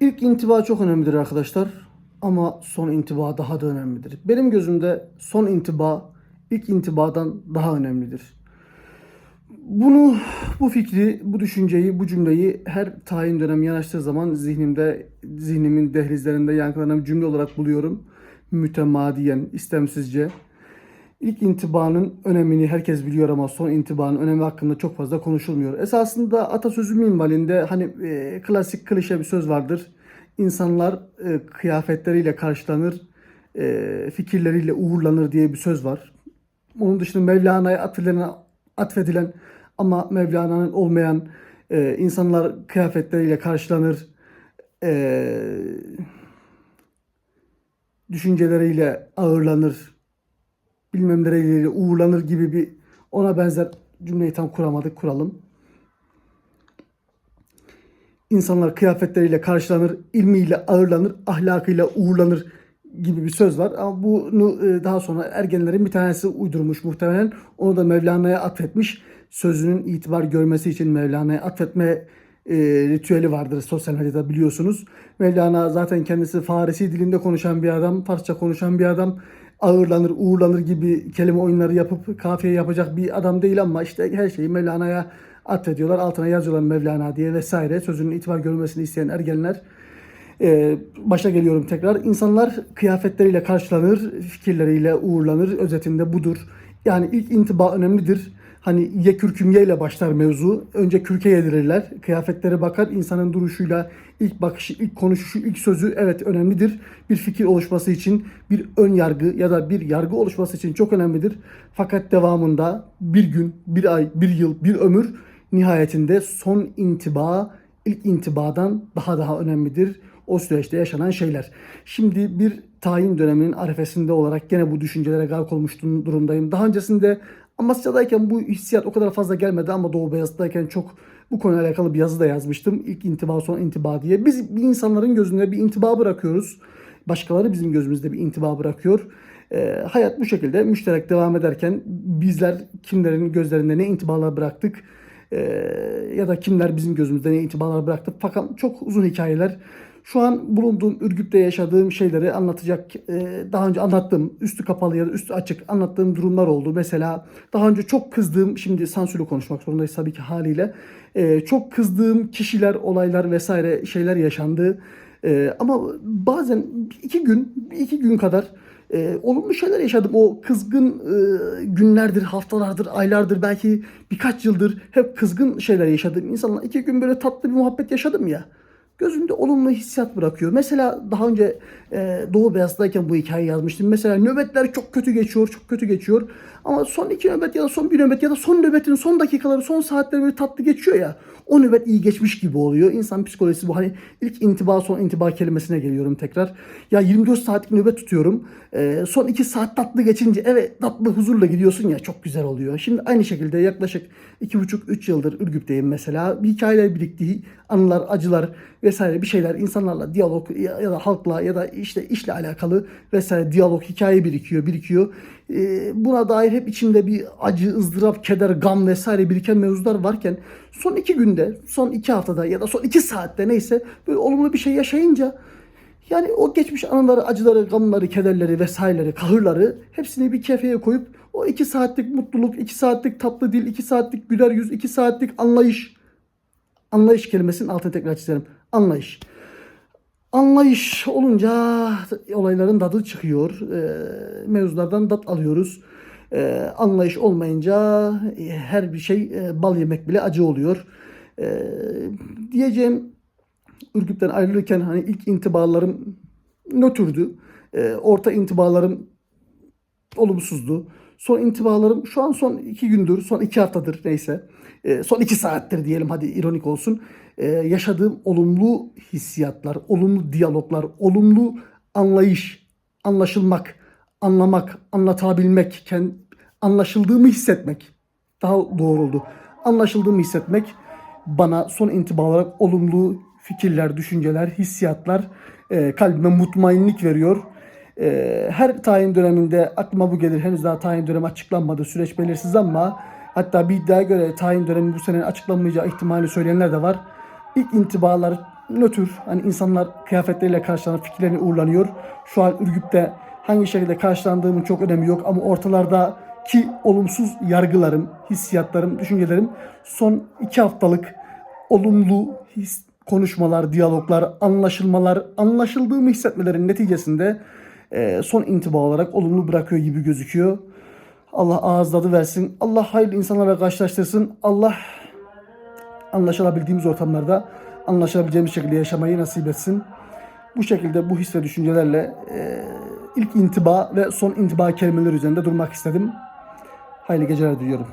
İlk intiba çok önemlidir arkadaşlar. Ama son intiba daha da önemlidir. Benim gözümde son intiba ilk intibadan daha önemlidir. Bunu, bu fikri, bu düşünceyi, bu cümleyi her tayin dönemi yanaştığı zaman zihnimde, zihnimin dehlizlerinde yankılanan cümle olarak buluyorum. Mütemadiyen, istemsizce. İlk intibanın önemini herkes biliyor ama son intibanın önemi hakkında çok fazla konuşulmuyor. Esasında atasözü minvalinde hani e, klasik klişe bir söz vardır. İnsanlar e, kıyafetleriyle karşılanır, e, fikirleriyle uğurlanır diye bir söz var. Onun dışında Mevlana'ya atfedilen, atfedilen ama Mevlana'nın olmayan e, insanlar kıyafetleriyle karşılanır, e, düşünceleriyle ağırlanır, bilmem nereleriyle uğurlanır gibi bir ona benzer cümleyi tam kuramadık kuralım. İnsanlar kıyafetleriyle karşılanır, ilmiyle ağırlanır, ahlakıyla uğurlanır gibi bir söz var. Ama bunu e, daha sonra ergenlerin bir tanesi uydurmuş muhtemelen. Onu da Mevlana'ya atfetmiş. Sözünün itibar görmesi için Mevlana'ya atfetme e, ritüeli vardır sosyal medyada biliyorsunuz. Mevlana zaten kendisi Farisi dilinde konuşan bir adam, Farsça konuşan bir adam. Ağırlanır, uğurlanır gibi kelime oyunları yapıp kafiye yapacak bir adam değil ama işte her şeyi Mevlana'ya atfediyorlar. Altına yazıyorlar Mevlana diye vesaire. Sözünün itibar görmesini isteyen ergenler. Ee, başa geliyorum tekrar. İnsanlar kıyafetleriyle karşılanır, fikirleriyle uğurlanır. Özetinde budur. Yani ilk intiba önemlidir. Hani ye kürküm ile başlar mevzu. Önce kürke yedirirler. Kıyafetlere bakar. insanın duruşuyla ilk bakışı, ilk konuşuşu, ilk sözü evet önemlidir. Bir fikir oluşması için bir ön yargı ya da bir yargı oluşması için çok önemlidir. Fakat devamında bir gün, bir ay, bir yıl, bir ömür nihayetinde son intiba ilk intibadan daha daha önemlidir o süreçte yaşanan şeyler. Şimdi bir tayin döneminin arefesinde olarak gene bu düşüncelere gark olmuş durumdayım. Daha öncesinde Amasya'dayken bu hissiyat o kadar fazla gelmedi ama Doğu Beyazıt'tayken çok bu konuyla alakalı bir yazı da yazmıştım. İlk intiba son intiba diye. Biz bir insanların gözünde bir intiba bırakıyoruz. Başkaları bizim gözümüzde bir intiba bırakıyor. E, hayat bu şekilde müşterek devam ederken bizler kimlerin gözlerinde ne intibalar bıraktık e, ya da kimler bizim gözümüzde ne intibalar bıraktı. Fakat çok uzun hikayeler. Şu an bulunduğum Ürgüp'te yaşadığım şeyleri anlatacak, e, daha önce anlattığım, üstü kapalı ya da üstü açık anlattığım durumlar oldu. Mesela daha önce çok kızdığım, şimdi sansürlü konuşmak zorundayız tabii ki haliyle. E, çok kızdığım kişiler, olaylar vesaire şeyler yaşandı. E, ama bazen iki gün, iki gün kadar e, olumlu şeyler yaşadım. O kızgın e, günlerdir, haftalardır, aylardır, belki birkaç yıldır hep kızgın şeyler yaşadım. İnsanlar iki gün böyle tatlı bir muhabbet yaşadım ya gözümde olumlu hissiyat bırakıyor. Mesela daha önce e, Doğu Beyaz'dayken bu hikayeyi yazmıştım. Mesela nöbetler çok kötü geçiyor, çok kötü geçiyor. Ama son iki nöbet ya da son bir nöbet ya da son nöbetin son dakikaları, son saatleri böyle tatlı geçiyor ya. O nöbet iyi geçmiş gibi oluyor. İnsan psikolojisi bu. Hani ilk intiba son intiba kelimesine geliyorum tekrar. Ya 24 saatlik nöbet tutuyorum. E, son 2 saat tatlı geçince evet tatlı huzurla gidiyorsun ya çok güzel oluyor. Şimdi aynı şekilde yaklaşık 2,5-3 yıldır Ürgüp'teyim mesela. Hikayeler birikti, anılar, acılar vesaire bir şeyler insanlarla diyalog ya, ya da halkla ya da işte işle alakalı vesaire diyalog hikaye birikiyor, birikiyor. Ee, buna dair hep içimde bir acı, ızdırap, keder, gam vesaire biriken mevzular varken son iki günde, son iki haftada ya da son iki saatte neyse böyle olumlu bir şey yaşayınca yani o geçmiş anıları, acıları, gamları, kederleri vesaireleri, kahırları hepsini bir kefeye koyup o iki saatlik mutluluk, iki saatlik tatlı dil, iki saatlik güler yüz, iki saatlik anlayış. Anlayış kelimesinin altını tekrar çizerim. Anlayış. Anlayış olunca olayların tadı çıkıyor. E, mevzulardan tat alıyoruz. E, anlayış olmayınca e, her bir şey e, bal yemek bile acı oluyor. E, diyeceğim Ürgüp'ten ayrılırken hani ilk intibalarım nötrdü. E, orta intibalarım olumsuzdu. Son intibalarım şu an son iki gündür, son iki haftadır neyse. E, son iki saattir diyelim hadi ironik olsun. E, yaşadığım olumlu hissiyatlar, olumlu diyaloglar, olumlu anlayış, anlaşılmak, anlamak, anlatabilmek, kend, anlaşıldığımı hissetmek daha doğru oldu. Anlaşıldığımı hissetmek bana son intiba olarak olumlu fikirler, düşünceler, hissiyatlar e, kalbime mutmainlik veriyor. E, her tayin döneminde aklıma bu gelir. Henüz daha tayin dönemi açıklanmadı. Süreç belirsiz ama hatta bir iddiaya göre tayin dönemi bu sene açıklanmayacağı ihtimali söyleyenler de var. İlk intibalar nötr. Hani insanlar kıyafetleriyle karşılanıp fikirlerini uğurlanıyor. Şu an Ürgüp'te hangi şekilde karşılandığımın çok önemi yok ama ortalardaki olumsuz yargılarım, hissiyatlarım, düşüncelerim son iki haftalık olumlu his, konuşmalar, diyaloglar, anlaşılmalar, anlaşıldığımı hissetmelerin neticesinde e, son intiba olarak olumlu bırakıyor gibi gözüküyor. Allah ağız versin. Allah hayırlı insanlarla karşılaştırsın. Allah anlaşılabildiğimiz ortamlarda anlaşabileceğimiz şekilde yaşamayı nasip etsin. Bu şekilde bu his ve düşüncelerle e, ilk intiba ve son intiba kelimeleri üzerinde durmak istedim. Hayırlı geceler diliyorum.